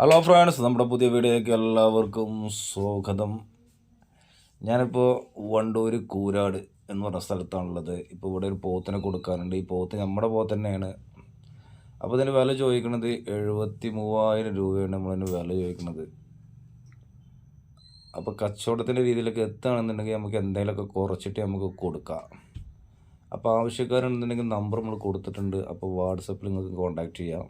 Hello friends നമ്മുടെ പുതിയ വീഡിയോയിലേക്ക് എല്ലാവർക്കും സ്വാഗതം. ഞാനിപ്പോൾ വണ്ടൂർ കൂരാട് എന്ന് പറഞ്ഞ സ്ഥലത്താണുള്ളത്. ഇപ്പോൾ ഇവിടെ ഒരു പോത്തിനെ കൊടുക്കാനുണ്ട്. ഈ പോത്ത് നമ്മുടെ പോത്ത് തന്നെയാണ്. അപ്പോൾ ഇതിന് വില ചോദിക്കുന്നത് എഴുപത്തി മൂവായിരം രൂപയാണ് നമ്മളതിന് വില ചോദിക്കുന്നത്. അപ്പോൾ കച്ചവടത്തിന്റെ രീതിയിലൊക്കെ എത്തുകയാണെന്നുണ്ടെങ്കിൽ നമുക്ക് എന്തെങ്കിലുമൊക്കെ കുറച്ചിട്ട് നമുക്ക് കൊടുക്കാം. അപ്പോൾ ആവശ്യക്കാരുണ്ടെന്നുണ്ടെങ്കിൽ നമ്പർ നമ്മൾ കൊടുത്തിട്ടുണ്ട്. അപ്പോൾ വാട്സപ്പിൽ നിങ്ങൾക്ക് കോൺടാക്റ്റ് ചെയ്യാം.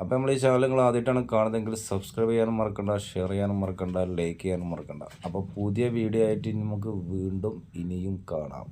അപ്പോൾ നമ്മൾ ഈ ചാനൽ നിങ്ങൾ ആദ്യമായിട്ടാണ് കാണുന്നതെങ്കിൽ സബ്സ്ക്രൈബ് ചെയ്യാനും മറക്കണ്ട ഷെയർ ചെയ്യാനും മറക്കണ്ട ലൈക്ക് ചെയ്യാനും മറക്കണ്ട. അപ്പോൾ പുതിയ വീഡിയോ ആയിട്ട് നമുക്ക് വീണ്ടും ഇനിയും കാണാം.